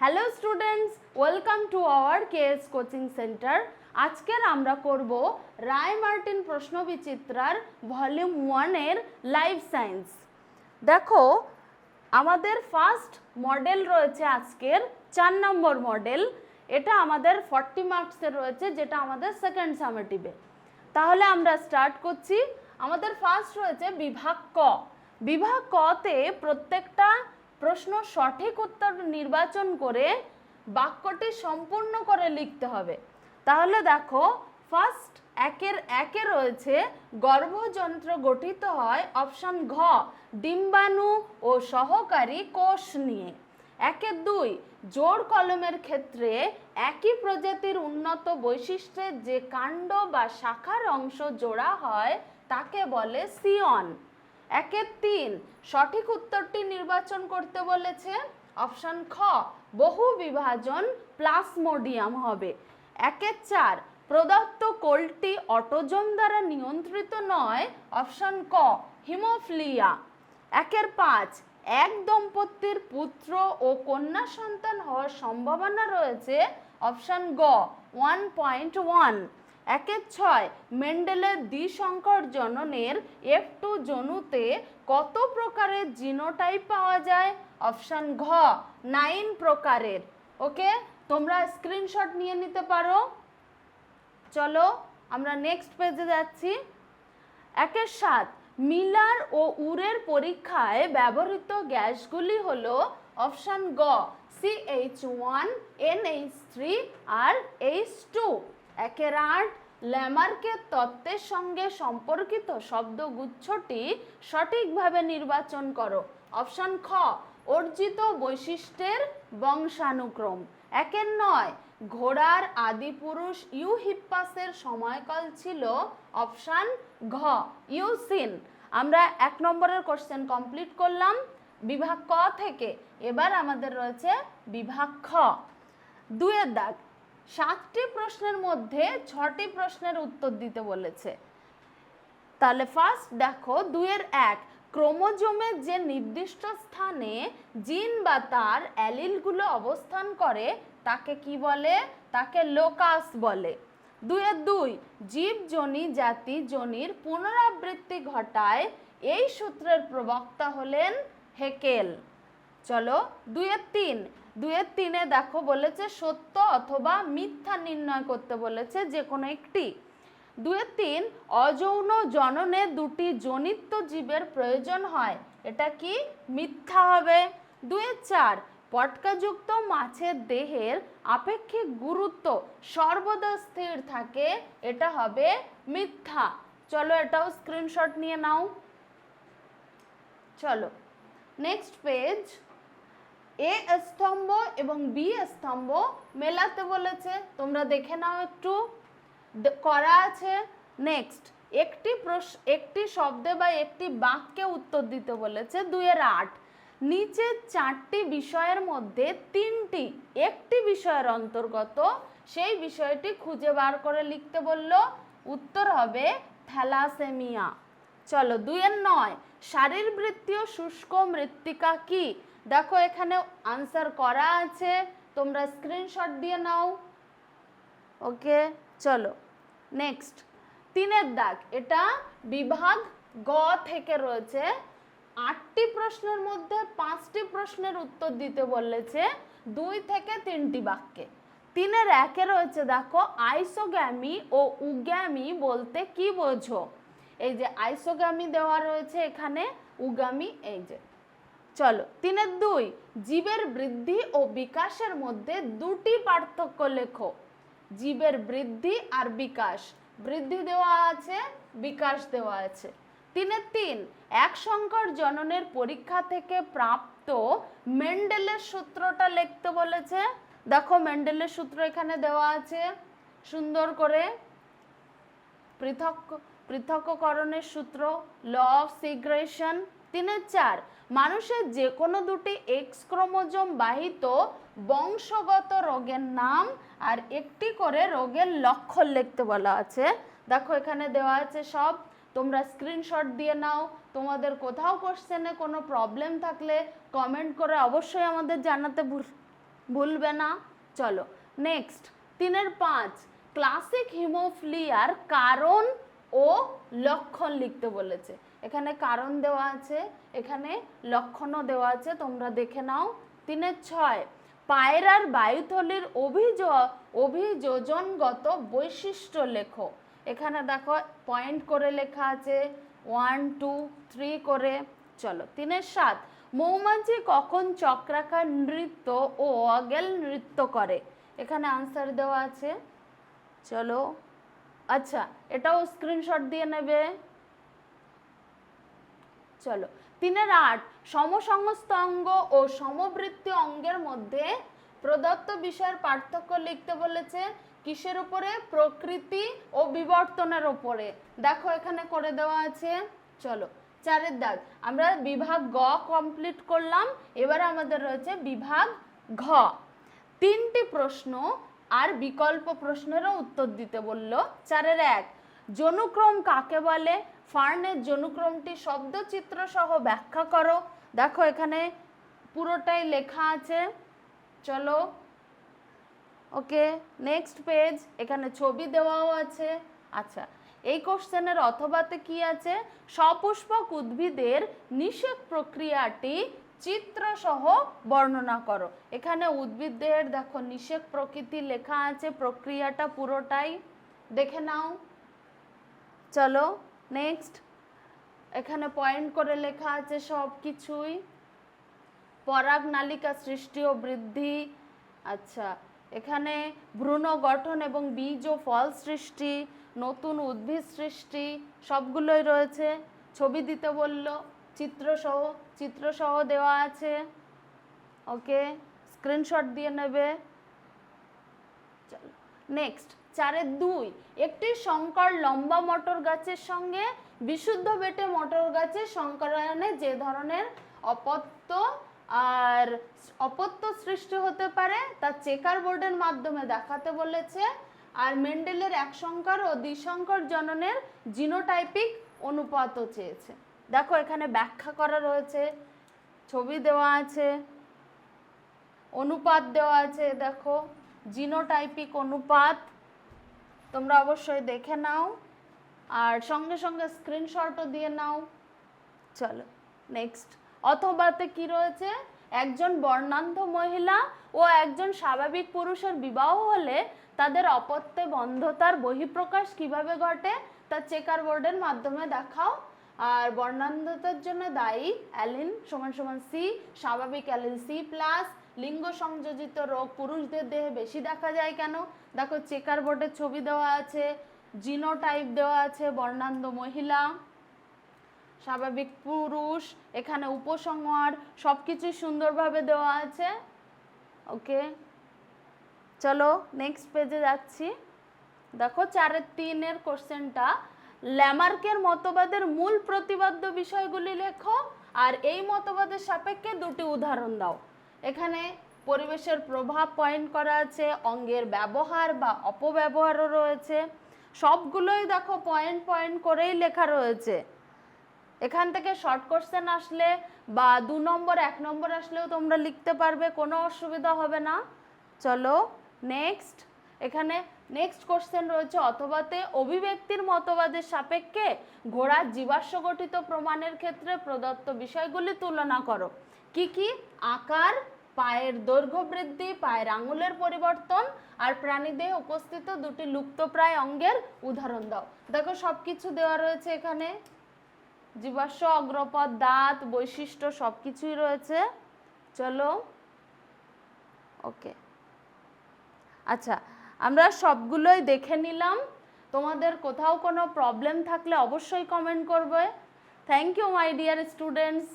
Hello students welcome to our KS coaching centre আজকের আমরা করব রায় মার্টিন প্রশ্নবিচিত্রার ভলিউম ওয়ানের লাইফ সায়েন্স দেখো, আমাদের ফার্স্ট মডেল রয়েছে আজকের, চার নম্বর মডেল এটা আমাদের ফর্টি মার্কসের রয়েছে, যেটা আমাদের সেকেন্ড সামেটিভে তাহলে আমরা স্টার্ট করছি। আমাদের ফার্স্ট রয়েছে বিভাগ ক। বিভাগ কতে প্রত্যেকটা প্রশ্ন সঠিক উত্তর নির্বাচন করে বাক্যটি সম্পূর্ণ করে লিখতে হবে। তাহলে দেখো ফার্স্ট একের একে রয়েছে, গর্ভযন্ত্র গঠিত হয় অপশন ঘ, ডিম্বাণু ও সহকারী কোষ নিয়ে। একের দুই জোর কলমের ক্ষেত্রে একই প্রজাতির উন্নত বৈশিষ্ট্যের যে কাণ্ড বা শাখার অংশ জোড়া হয়, তাকে বলে সিয়ন। একের তিন সঠিক উত্তরটি নির্বাচন করতে বলেছে অপশান খ, বহু বিভাজন প্লাসমোডিয়াম হবে। একের চার, প্রদত্ত কোলটি অটোজম দ্বারা নিয়ন্ত্রিত নয়, অপশন ক, হিমোফ্লিয়া। একের পাঁচ, এক দম্পতির পুত্র ও কন্যা সন্তান হওয়ার সম্ভাবনা রয়েছে, অপশন গ, ওয়ান পয়েন্ট ওয়ান। একের ছয়, মেন্ডেলের দ্বিসংকর জননের এফ টু জনুতে কত প্রকারের জিনোটাইপ পাওয়া যায়? অপশান ঘ, নাইন প্রকারের। ওকে? তোমরা স্ক্রিনশট নিয়ে নিতে পারো। চলো, আমরা নেক্সট পেজে যাচ্ছি। একের সাত, মিলার ও উরের পরীক্ষায় ব্যবহৃত গ্যাসগুলি হল অপশান গ সিএইচ ওয়ান এনএইচ থ্রি আর এইচ টু আট ল্যামার্কের তত্ত্বের সঙ্গে সম্পর্কিত শব্দগুচ্ছটি সঠিকভাবে নির্বাচন করো। অপশন খ, অর্জিত বৈশিষ্ট্যের বংশানুক্রম। একের নয়, ঘোড়ার আদিপুরুষ ইউহিপ্পাসের সময়কাল ছিল অপশান ঘ, ইউসিন। আমরা এক নম্বরের কোশ্চেন কমপ্লিট করলাম। বিভাগ ক থেকে। এবার আমাদের রয়েছে বিভাগ খ। দুয়ের দাগ। সাতটি প্রশ্নের মধ্যে ছটি প্রশ্নের উত্তর দিতে বলেছে। তাহলে ফার্স্ট দেখো, দুইয়ের এক, ক্রোমোজোমের যে নির্দিষ্ট স্থানে জিন বা তার অ্যালিলগুলো অবস্থান করে, তাকে কি বলে? তাকে লোকাস বলে। দুইয়ের দুই, জীবজনী জাতি জনির পুনরাবৃত্তি ঘটায়, এই সূত্রের প্রবক্তা হলেন হেকেল। চলো, দুইয়ের তিন দুইয়ের তিনে দেখো বলেছে সত্য অথবা মিথ্যা নির্ণয় করতে বলেছে যে কোনো একটি। দুয়ের তিন, অযৌন জননে দুটি জনিত্ব জীবের প্রয়োজন হয়। এটা কি? মিথ্যা হবে। দুয়ের চার, পটকাযুক্ত মাছের দেহের আপেক্ষিক গুরুত্ব সর্বদা স্থির থাকে, এটা হবে মিথ্যা। চলো এটাও স্ক্রিনশট নিয়ে নাও। চলো নেক্সট পেজ এ স্তম্ভ এবং বি স্তম্ভ মেলাতে বলেছে। তোমরা দেখে নাও একটু। করা আছে। নেক্সট একটি একটি শব্দে বা একটি বাক্যে উত্তর দিতে বলেছে দুইয়ের আট। নিচের চারটি বিষয়ের মধ্যে তিনটি, একটি বিষয়ের অন্তর্গত, সেই বিষয়টি খুঁজে বার করে লিখতে বলল, উত্তর হবে থ্যালাসেমিয়া। চলো, দুইয়ের নয়, শারীরবৃত্তীয় শুষ্ক মৃত্তিকা কি? দেখো এখানে আনসার করা আছে, তোমরা স্ক্রিনশট দিয়ে নাও। ওকে চলো নেক্সট তিনের দাগ, এটা বিভাগ গ থেকে রয়েছে। আটটি প্রশ্নের মধ্যে পাঁচটি প্রশ্নের উত্তর দিতে বলেছে, দুই থেকে তিনটি বাক্যে। তিনের একে রয়েছে, দেখো, আইসোগ্যামি ও উগ্যামি বলতে কি বোঝো? এই যে আইসোগ্যামি দেওয়া রয়েছে এখানে উগামি এই যে। চলো, তিনের দুই, জীবের বৃদ্ধি ও বিকাশের মধ্যে দুটি পার্থক্য লেখো। জীবের বৃদ্ধি আর বিকাশ। বৃদ্ধি দেওয়া আছে, বিকাশ দেওয়া আছে। তিনের তিন, এক সংকর জননের পরীক্ষা থেকে প্রাপ্ত মেন্ডেলের সূত্রটা লিখতে বলেছে। দেখো মেন্ডেলের সূত্র এখানে দেওয়া আছে। সুন্দর করে পৃথক, পৃথককরণের সূত্র ল অফ সিগ্রেশন তিনের চার মানুষের যে কোনো দুটি এক্স ক্রোমোজোম বাহিত বংশগত রোগের নাম আর একটি করে রোগের লক্ষণ লিখতে বলা আছে। দেখো এখানে দেওয়া আছে সব। তোমরা স্ক্রিনশট দিয়ে নাও। তোমাদের কোথাও কোশ্চেনে কোনো প্রবলেম থাকলে কমেন্ট করে অবশ্যই আমাদের জানাতে ভুল, ভুলবে না। চলো নেক্সট তিনের পাঁচ ক্লাসিক হিমোফিলিয়ার কারণ ও লক্ষণ লিখতে বলেছে। এখানে কারণ দেওয়া আছে, এখানে লক্ষণও দেওয়া আছে, তোমরা দেখে নাও। তিনের ছয় পায়রার বায়ুথলির অভিজ অভিযোজনগত বৈশিষ্ট্য লেখো। এখানে দেখো পয়েন্ট করে লেখা আছে ওয়ান টু থ্রি করে। চলো, তিনের সাত, মৌমাছি কখন চক্রাকার নৃত্য ও অগেল নৃত্য করে? এখানে আনসার দেওয়া আছে। চলো আচ্ছা এটাও স্ক্রিনশট দিয়ে নেবে। চলো। তিনের আট সমসংস্থ অঙ্গ ও সমবৃত্তি অঙ্গের মধ্যে প্রদত্ত বিষয়ের পার্থক্য লিখতে বলেছে কিসের উপরে? প্রকৃতি ও বিবর্তনের উপরে। দেখো এখানে করে দেওয়া আছে। চলো, চারের দাগ। আমরা বিভাগ গ কমপ্লিট করলাম। এবার আমাদের রয়েছে বিভাগ ঘ। তিনটি প্রশ্ন আর বিকল্প প্রশ্নেরও উত্তর দিতে বলল। চারের এক জনুক্রম কাকে বলে? ফার্নের জনুক্রমটি শব্দচিত্র সহ ব্যাখ্যা করো। দেখো এখানে পুরোটাই লেখা আছে। চলো। Okay, next page. এখানে ছবি দেওয়াও আছে। আচ্ছা এই কোশ্চেনের অথবাতে কি আছে? সপুষ্পক উদ্ভিদের নিষেক প্রক্রিয়াটি চিত্র সহ বর্ণনা করো। এখানে উদ্ভিদদের দেখো নিষেক প্রকৃতি লেখা আছে। প্রক্রিয়াটা পুরোটাই দেখে নাও। চলো। নেক্সট এখানে পয়েন্ট করে লেখা আছে সব কিছুই পরাগ নালিকা সৃষ্টি ও বৃদ্ধি। আচ্ছা এখানে ভ্রূণ গঠন এবং বীজ ও ফল সৃষ্টি, নতুন উদ্ভিদ সৃষ্টি, সবগুলোই রয়েছে। ছবি দিতে বলল চিত্রসহ চিত্রসহ দেওয়া আছে। ওকে স্ক্রিনশট দিয়ে নেবে। নেক্সট চারের দুই। একটি সংকর লম্বা মটর গাছের সঙ্গে বিশুদ্ধ বেটে মটর গাছের সংকরায়নে যে ধরনের অপত্য আর অপত্য সৃষ্টি হতে পারে, তা চেকার বোর্ডের মাধ্যমে দেখাতে বলেছে। আর মেন্ডেলের এক সংকর ও দ্বিসংকর জননের জিনোটাইপিক অনুপাতও চেয়েছে। দেখো, এখানে ব্যাখ্যা করা রয়েছে, ছবি দেওয়া আছে, অনুপাত দেওয়া আছে, দেখো, জিনোটাইপিক অনুপাত তোমরা অবশ্যই দেখে নাও আর সঙ্গে সঙ্গে স্ক্রিনশটও দিয়ে নাও। চলো নেক্সট অথবাতে কি রয়েছে? একজন বর্ণান্ধ মহিলা ও একজন স্বাভাবিক পুরুষের বিবাহ হলে তাদের অপত্যে বন্ধতার বহিঃপ্রকাশ কীভাবে ঘটে তা চেকার বোর্ডের মাধ্যমে দেখাও। আর বর্ণান্ধতার জন্য দায়ী অ্যালিন, সমান সমান সি স্বাভাবিক অ্যালিন সি প্লাস লিঙ্গ সংযোজিত রোগ পুরুষদের দেহে বেশি দেখা যায় কেন? দেখো, চেকার বোর্ডের ছবি দেওয়া আছে, জিনোটাইপ দেওয়া আছে, বর্ণান্ধ মহিলা, স্বাভাবিক পুরুষ, এখানে উপসংহার সব কিছু সুন্দরভাবে দেওয়া আছে। ওকে, চলো নেক্সট পেজে যাচ্ছি। দেখো, চারের তিনের কোশ্চেনটা ল্যামার্কের মতবাদের মূল প্রতিবাদ্য বিষয়গুলি লেখো, আর এই মতবাদের সাপেক্ষে দুটি উদাহরণ দাও। এখানে পরিবেশের প্রভাব পয়েন্ট করা আছে, অঙ্গের ব্যবহার বা অপব্যবহারও রয়েছে। সবগুলোই দেখো পয়েন্ট পয়েন্ট করেই লেখা রয়েছে। এখান থেকে শর্ট কোশ্চেন আসলে বা দু নম্বর, এক নম্বর আসলেও তোমরা লিখতে পারবে, কোনো অসুবিধা হবে না। চলো নেক্সট এখানে নেক্সট কোশ্চেন রয়েছে, অথবাতে অভিব্যক্তির মতবাদের সাপেক্ষে ঘোড়ার জীবাশ্ম গঠিত প্রমাণের ক্ষেত্রে প্রদত্ত বিষয়গুলি তুলনা করো। কি কি? আকার, পায়ের দৈর্ঘ্য বৃদ্ধি, পায়ের আঙুলের পরিবর্তন আর প্রাণীদেহে উপস্থিত দুটি লুপ্তপ্রায় অঙ্গের উদাহরণ দাও। দেখো সব কিছু দেওয়া রয়েছে এখানে। জীবাশ্ম অগ্রপদ দাঁত, বৈশিষ্ট্য সব কিছুই রয়েছে। চলো। ওকে আচ্ছা আমরা সবগুলোই দেখে নিলাম। তোমাদের কোথাও কোনো প্রবলেম থাকলে অবশ্যই কমেন্ট করবে। Thank you my dear students